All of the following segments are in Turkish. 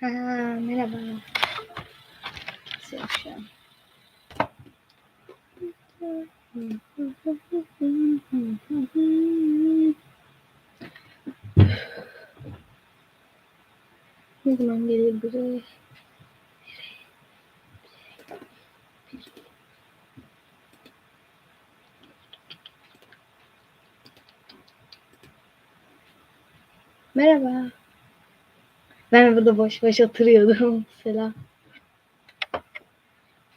Ha, merhaba. Sevşen. Ne zaman gelir buraya? Merhaba. Ben burada boş boş oturuyordum. Selam.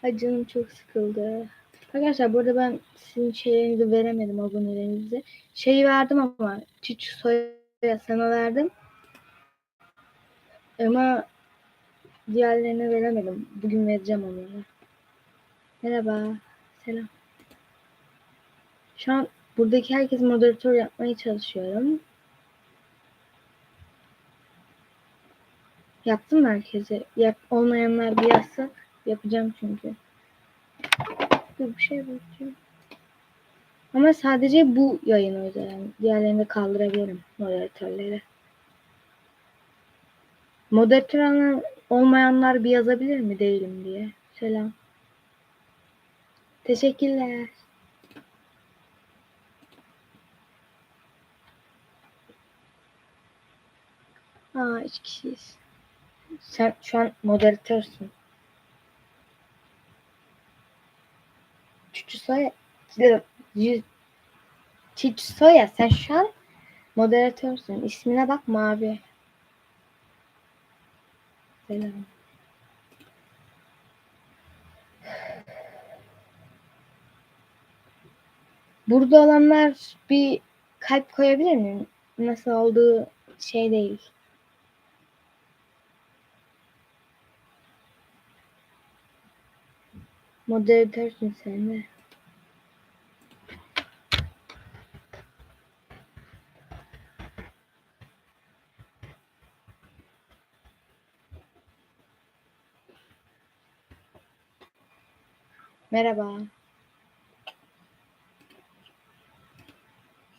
Ay canım çok sıkıldı. Arkadaşlar burada ben sizin şeylerinizi veremedim abonelerinize. Şeyi verdim ama Çiçi Soya sana verdim. Ama diğerlerine veremedim. Bugün vereceğim onlara. Merhaba. Selam. Şu an buradaki herkes moderatör yapmaya çalışıyorum. Yaptım herkese. Yap, olmayanlar bir yazsak yapacağım çünkü. Dur bir şey bakıyorum. Ama sadece bu yayın özel. Yani diğerlerini kaldırabilirim moderatörleri. Moderatör olmayanlar bir yazabilir mi değilim diye. Selam. Teşekkürler. Aa üç kişiyiz. Sen şu an moderatörsün. Çüçü Soya Çüçü Soya sen şu an moderatörsün. İsmine bak mavi. Selam. Burada olanlar bir kalp koyabilir mi? Nasıl olduğu şey değil. Moderatörsün sen de. Merhaba.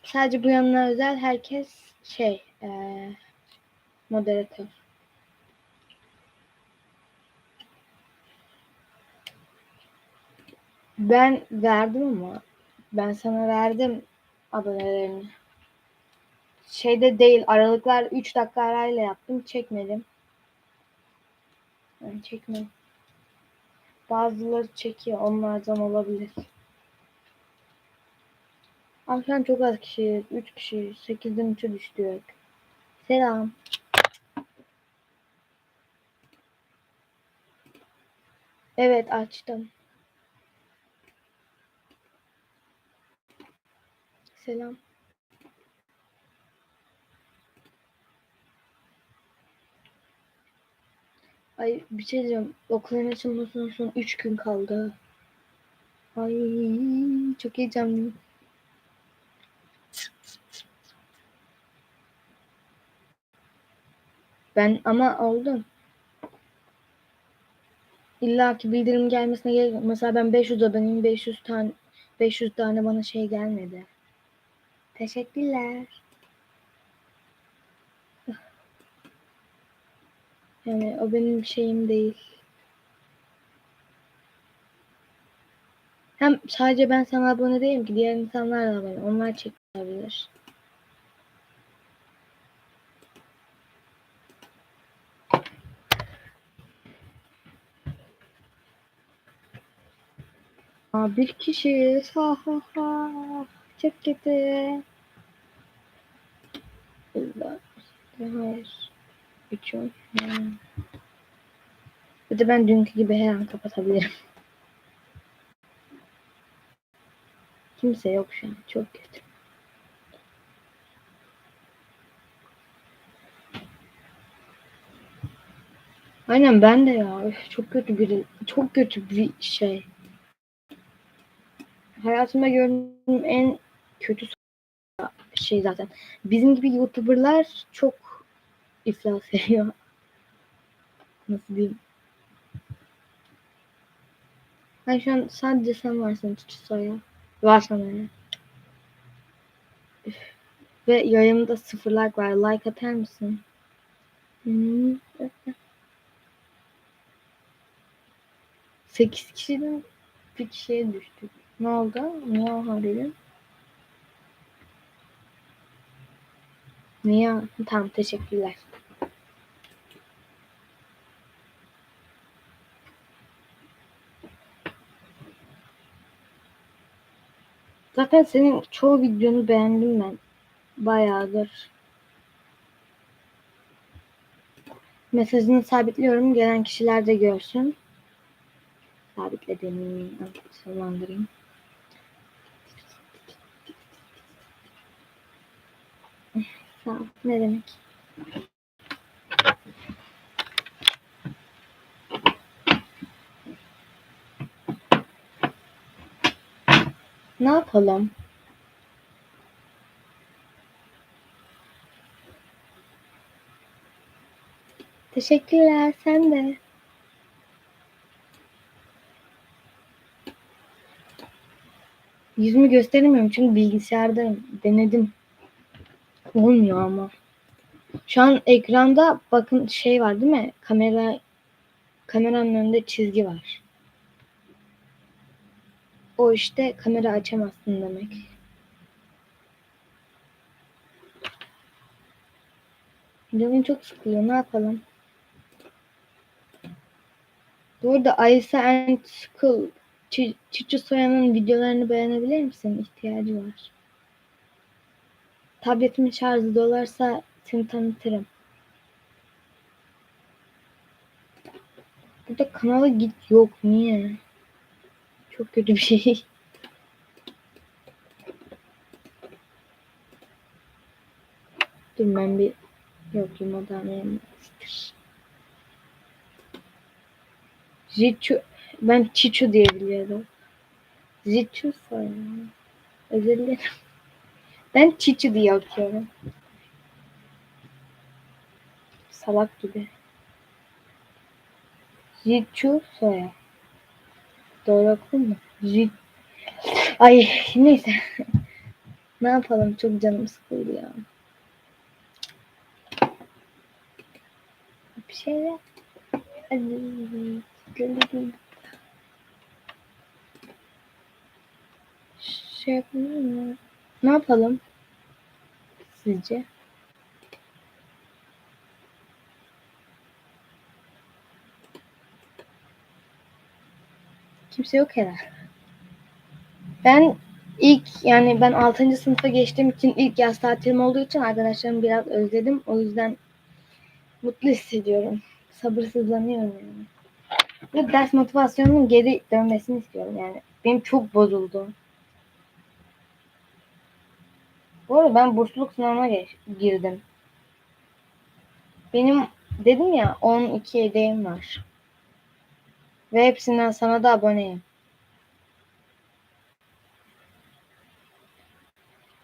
Sadece bu yanına özel herkes şey ee, moderatör. Ben verdim ama ben sana verdim abonelerini. Şeyde değil aralıklar 3 dakika arayla yaptım çekmedim. Yani çekmedim. Bazıları çekiyor onlardan olabilir. Ama şu an çok az kişi. 3 kişi. 8'den 3'e düştük. Selam. Evet açtım. Selam. Ay bir şey diyeceğim. Okulun açılmasına son 3 gün kaldı. Ay çok heyecanlıyım. Ben ama oldum. İlla ki bildirim gelmesine gerek yok. Mesela ben 500 aboneyim 500 tane 500 tane bana şey gelmedi. Teşekkürler. Yani o benim şeyim değil. Hem sadece ben sana abone değilim ki diğer insanlar da abone. Onlar çekebilir. Aa, bir kişi. Ha ha ha. Çok kötü. Allah. Hayır. Üç. Hmm. Bir de ben dünkü gibi her an kapatabilirim. Kimse yok şu an. Çok kötü. Aynen ben de ya. Çok kötü biri. Çok kötü bir şey. Hayatımda gördüğüm en kötü şey zaten. Bizim gibi YouTuber'lar çok iflas ediyor. Nasıl diyeyim? Ben şu an sadece sen varsın tutuşsa ya. Varsan öyle. Üf. Ve yayımda sıfır like var. Like atar mısın? Hmm. 8 kişiden bir kişiye düştük. Ne oldu? Niye o halde? Niye? Tamam teşekkürler. Zaten senin çoğu videonu beğendim ben. Bayağıdır. Mesajını sabitliyorum. Gelen kişiler de görsün. Sabitledim. Sonlandırayım. Ne demek? Ne yapalım? Teşekkürler. Sen de. Yüzümü gösteremiyorum çünkü bilgisayarda denedim. Olmuyor ama. Şu an ekranda bakın şey var değil mi? Kamera kameranın önünde çizgi var. O işte kamera açamazsın demek. Canım çok sıkılıyor. Ne yapalım? Bu arada Aysa and School Çi- Çiçi Soyan'ın videolarını beğenebilir misin? İhtiyacı var. Tabletimin şarjı dolarsa seni tanıtırım. Burada kanala git yok. Niye? Çok kötü bir şey. Dur ben bir yok yumadaneyim. Zichu ben Çiçu diye biliyordum. Zichu soyadı. Özür. Ben Çiçu diye okuyorum. Salak gibi. Zichu soya. Doğru okudum mu? Zit. Ay neyse. ne yapalım çok canım sıkıldı ya. Bir şey. Gelelim. Şey yapalım mı? Ne yapalım? Sizce? Kimse yok herhalde. Ben ilk yani ben 6. sınıfa geçtiğim için ilk yaz tatilim olduğu için arkadaşlarımı biraz özledim. O yüzden mutlu hissediyorum. Sabırsızlanıyorum yani. Ve ders motivasyonumun geri dönmesini istiyorum yani. Benim çok bozuldu. Bu arada ben bursluluk sınavına girdim. Benim dedim ya 12 hediyem var. Ve hepsinden sana da aboneyim.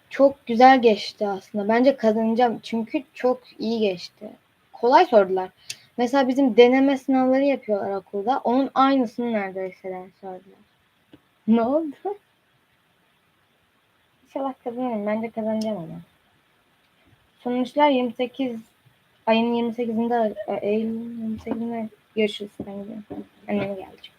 Çok güzel geçti aslında. Bence kazanacağım. Çünkü çok iyi geçti. Kolay sordular. Mesela bizim deneme sınavları yapıyorlar okulda. Onun aynısını neredeyse sordular. Ne oldu? İnşallah kazanırım. Bence kazanacağım ama. Sonuçlar 28 ayın 28'inde Eylül 28'inde görüşürüz. Ben gidiyorum. Anneme geleceğim.